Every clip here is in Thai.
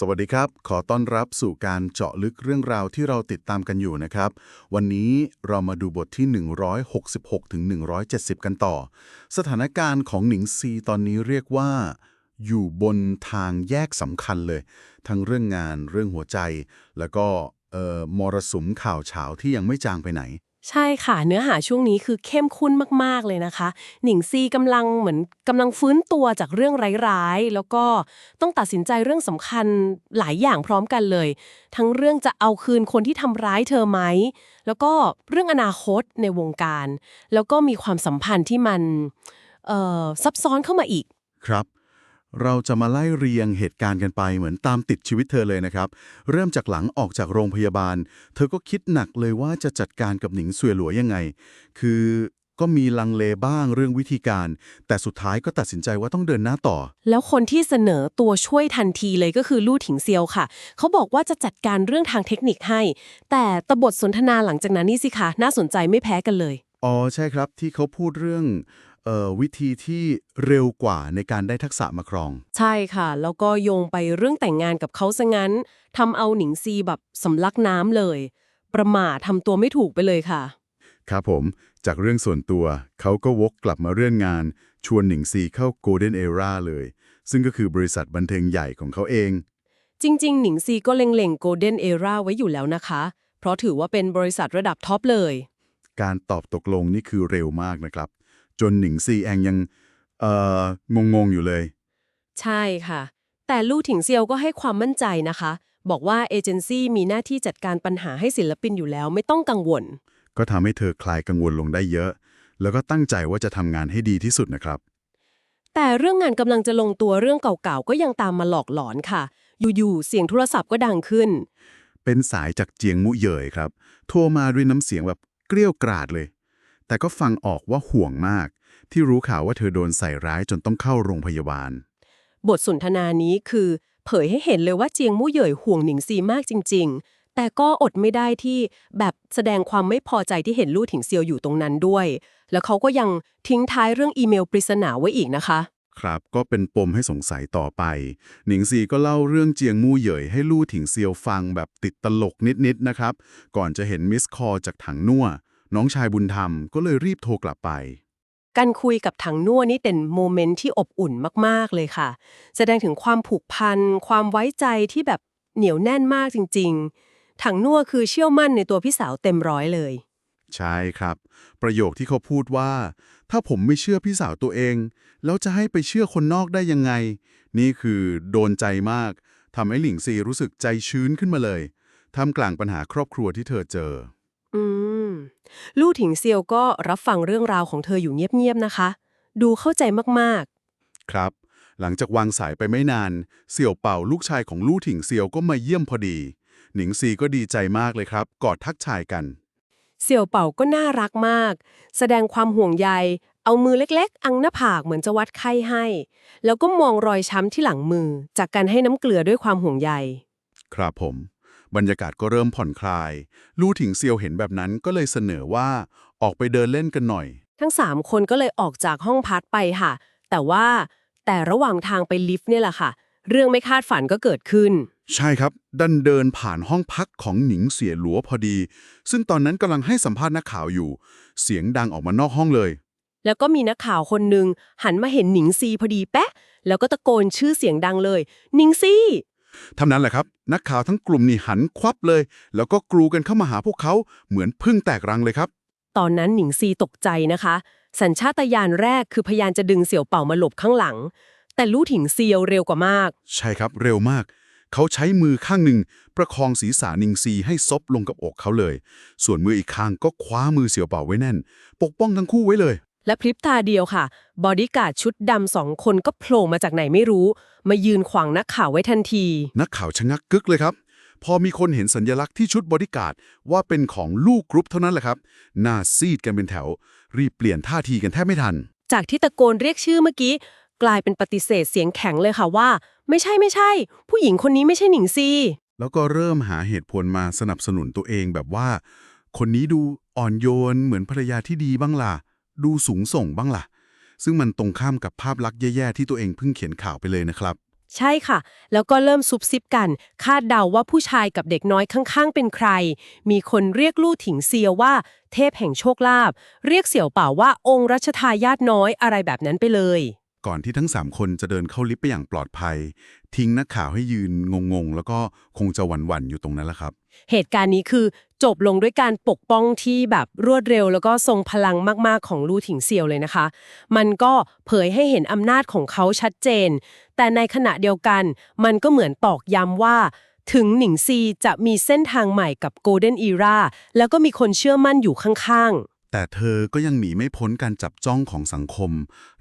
สวัสดีครับ ขอต้อนรับสู่การเจาะลึกเรื่องราวที่เราติดตามกันอยู่นะครับ วันนี้เรามาดูบทที่ 166 ถึง 170 กันต่อ สถานการณ์ของหนิงซีตอนนี้เรียกว่า อยู่บนทางแยกสำคัญเลย ทั้งเรื่องงานเรื่องหัวใจ แล้วก็เอ่อมรสุมข่าวเฉาที่ยังไม่จางไปไหน ใช่ค่ะ เนื้อหาช่วงนี้คือเข้มข้นมาก ๆ เลยนะคะ หนิงซีกำลังเหมือนกำลังฟื้นตัวจากเรื่องร้ายๆ แล้วก็ต้องตัดสินใจเรื่องสำคัญหลายอย่างพร้อมกันเลย ทั้งเรื่องจะเอาคืนคนที่ทำร้ายเธอไหม แล้วก็เรื่องอนาคตในวงการ แล้วก็มีความสัมพันธ์ที่มันซับซ้อนเข้ามาอีก ครับ เราจะมาไล่เรียงเหตุการณ์กันไปเหมือนตามติดชีวิตเธอเลยนะครับ เริ่มจากหลังออกจากโรงพยาบาล เธอก็คิดหนักเลยว่าจะจัดการกับหนิงเสวยหลัวยังไง คือก็มีลังเลบ้างเรื่องวิธีการ แต่สุดท้ายก็ตัดสินใจว่าต้องเดินหน้าต่อ แล้วคนที่เสนอตัวช่วยทันทีเลยก็คือลู่ถิงเซียวค่ะ เขาบอกว่าจะจัดการเรื่องทางเทคนิคให้ แต่ตบทสนทนาหลังจากนั้นนี่สิคะน่าสนใจไม่แพ้กันเลย อ๋อใช่ครับที่เขาพูดเรื่องเอ่อ วิธีที่เร็วกว่าในการได้ทักษะมาครอง ใช่ค่ะ แล้วก็โยงไปเรื่องแต่งงานกับเขาซะงั้นทำเอาหนิงซีแบบสำลักน้ำเลย ประมาททำตัวไม่ถูกไปเลยค่ะ ครับผม จากเรื่องส่วนตัว เขาก็วกกลับมาเรื่องงาน ชวนหนิงซีเข้า Golden Era เลย ซึ่งก็คือบริษัทบันเทิงใหญ่ของเขาเอง จริง ๆ หนิงซีก็เล็งๆ Golden Era ไว้อยู่แล้วนะคะ เพราะถือว่าเป็นบริษัทระดับท็อปเลย การตอบตกลงนี่คือเร็วมากนะครับ จนหนิงซีแองยังเอ่องงๆอยู่เลย ใช่ค่ะ แต่ลู่ถิงเซียวก็ให้ความมั่นใจนะคะ บอกว่าเอเจนซี่มีหน้าที่จัดการปัญหาให้ศิลปินอยู่แล้วไม่ต้องกังวล ก็ทำให้เธอคลายกังวลลงได้เยอะ แล้วก็ตั้งใจว่าจะทำงานให้ดีที่สุดนะครับ แต่เรื่องงานกำลังจะลงตัวเรื่องเก่าๆก็ยังตามมาหลอกหลอนค่ะ อยู่ๆเสียงโทรศัพท์ก็ดังขึ้น เป็นสายจากเจียงมุเหยยครับ โทรมาด้วยน้ำเสียงแบบเกรี้ยวกราดเลย แต่ก็ฟังออกว่าห่วงมาก ที่รู้ข่าวว่าเธอโดนใส่ร้ายจนต้องเข้าโรงพยาบาล บทสนทนานี้คือเผยให้เห็นเลยว่าเจียงมู่เหย่ยห่วงหนิงซีมากจริง ๆ แต่ก็อดไม่ได้ที่แบบแสดงความไม่พอใจที่เห็นลู่ถิงเซียวอยู่ตรงนั้นด้วย แล้วเขาก็ยังทิ้งท้ายเรื่องอีเมลปริศนาไว้อีกนะคะ ครับก็เป็นปมให้สงสัยต่อไป หนิงซีก็เล่าเรื่องเจียงมู่เหยยให้ลู่ถิงเซียวฟังแบบติดตลกนิดๆนะครับ ก่อนจะเห็นมิสคอลจากถังนั่วน้องชายบุญธรรมก็เลยรีบโทรกลับไป การคุยกับถังนั่วนี่เป็นโมเมนต์ที่อบอุ่นมากๆเลยค่ะ แสดงถึงความผูกพัน ความไว้ใจที่แบบเหนียวแน่นมากจริง ๆ ถังนั่วคือเชื่อมั่นในตัวพี่สาวเต็มร้อยเลย ใช่ครับ ประโยคที่เขาพูดว่า ถ้าผมไม่เชื่อพี่สาวตัวเอง แล้วจะให้ไปเชื่อคนนอกได้ยังไง นี่คือโดนใจมากทำให้หลิงซีรู้สึกใจชื้นขึ้นมาเลยท่ามกลางปัญหาครอบครัวที่เธอเจอ ลู่ถิงเซียวก็รับฟังเรื่องราวของเธออยู่เงียบๆนะคะ ดูเข้าใจมากครับ หลังจากวางสายไปไม่นาน เสี่ยวเป่าลูกชายของลู่ถิงเซียวก็มาเยี่ยมพอดี หนิงซีก็ดีใจมากเลยครับ กอดทักทายกันๆเสี่ยวเป่าก็น่ารักมาก แสดงความห่วงใย เอามือเล็กๆ อังหน้าผากเหมือนจะวัดไข้ให้ แล้วก็มองรอยช้ำที่หลังมือ จากการให้น้ำเกลือด้วยความห่วงใย ครับผม บรรยากาศก็เริ่มผ่อนคลาย ลู่ถิงเซียวเห็นแบบนั้นก็เลยเสนอว่าออกไปเดินเล่นกันหน่อย ทั้งสามคนก็เลยออกจากห้องพักไปค่ะ แต่ว่าแต่ระหว่างทางไปลิฟต์เนี่ยแหละค่ะ เรื่องไม่คาดฝันก็เกิดขึ้น ใช่ครับ ดันเดินผ่านห้องพักของหนิงเสียหลัวพอดี ซึ่งตอนนั้นกำลังให้สัมภาษณ์นักข่าวอยู่ เสียงดังออกมานอกห้องเลย แล้วก็มีนักข่าวคนหนึ่งหันมาเห็นหนิงซีพอดีแป๊ะแล้วก็ตะโกนชื่อเสียงดังเลยหนิงซี ทำนั้นแหละครับ นักข่าวทั้งกลุ่มนี่หันควับเลย แล้วก็กรูกันเข้ามาหาพวกเขาเหมือนพึ่งแตกรังเลยครับ ตอนนั้นหนิงซีตกใจนะคะ สัญชาตญาณแรกคือพยายามจะดึงเสี่ยวเป่ามาหลบข้างหลัง แต่ลู่ถิงเซียวเร็วกว่ามาก ใช่ครับเร็วมาก เขาใช้มือข้างหนึ่ง ประคองศีรษะนิงซีให้ซบลงกับอกเขาเลย ส่วนมืออีกข้างก็คว้ามือเสี่ยวเป่าไว้แน่น ปกป้องทั้งคู่ไว้เลย และพริบตาเดียวค่ะ บอดี้การ์ดชุดดำสองคนก็โผล่มาจากไหนไม่รู้ มายืนขวางนักข่าวไว้ทันที นักข่าวชะงักกึกเลยครับ พอมีคนเห็นสัญญลักษณ์ที่ชุดบอดี้การ์ดว่าเป็นของลูกกรุ๊ปเท่านั้นแหละครับหน้าซีดกันเป็นแถว รีบเปลี่ยนท่าทีกันแทบไม่ทัน จากที่ตะโกนเรียกชื่อเมื่อกี้ กลายเป็นปฏิเสธเสียงแข็งเลยค่ะว่า ไม่ใช่ไม่ใช่ ผู้หญิงคนนี้ไม่ใช่หนิงซีแล้วก็เริ่มหาเหตุผลมาสนับสนุนตัวเองแบบว่า คนนี้ดูอ่อนโยนเหมือนภรรยาที่ดีบ้างล่ะ ดูสูงส่งบ้างล่ะ ซึ่งมันตรงข้ามกับภาพลักษณ์แย่ ๆ ที่ตัวเองเพิ่งเขียนข่าวไปเลยนะครับ ใช่ค่ะ แล้วก็เริ่มซุบซิบกัน คาดเดาว่าผู้ชายกับเด็กน้อยข้างๆ เป็นใคร มีคนเรียกลู่ถิงเซียวว่า เทพแห่งโชคลาภเรียกเสี่ยวเป่าว่าองค์รัชทายาทน้อยอะไรแบบนั้นไปเลย ก่อนที่ทั้ง 3 คนจะเดินเข้าลิฟต์ไปอย่างปลอดภัย ทิ้งนักข่าวให้ยืนงงๆ แล้วก็คงจะหวั่นๆอยู่ตรงนั้นแหละครับ เหตุการณ์นี้คือจบลงด้วยการปกป้องที่แบบรวดเร็ว แล้วก็ทรงพลังมากๆของลู่ถิงเซียวเลยนะคะ มันก็เผยให้เห็นอำนาจของเขาชัดเจน แต่ในขณะเดียวกัน มันก็เหมือนตอกย้ำว่า ถึงหนิงซีจะมีเส้นทางใหม่กับโกลเด้นอีราแล้วก็มีคนเชื่อมั่นอยู่ข้างๆแต่เธอก็ยังหนีไม่พ้นการจับจ้องของสังคม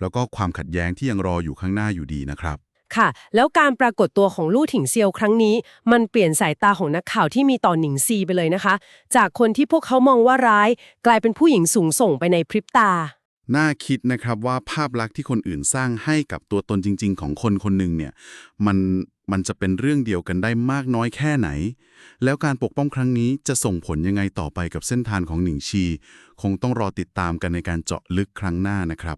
แล้วก็ความขัดแย้งที่ยังรออยู่ข้างหน้าอยู่ดีนะครับ ค่ะ แล้วการปรากฏตัวของลู่ถิงเซียวครั้งนี้ มันเปลี่ยนสายตาของนักข่าวที่มีต่อหนิงซีไปเลยนะคะ จากคนที่พวกเขามองว่าร้าย กลายเป็นผู้หญิงสูงส่งไปในพริบตา น่าคิดนะครับว่าภาพลักษณ์ที่คนอื่นสร้างให้กับตัวตนจริง ๆ ของคนคนหนึ่งเนี่ยมันมันจะเป็นเรื่องเดียวกันได้มากน้อยแค่ไหน แล้วการปกป้องครั้งนี้จะส่งผลยังไงต่อไปกับเส้นทางของหนิงชี คงต้องรอติดตามกันในการเจาะลึกครั้งหน้านะครับ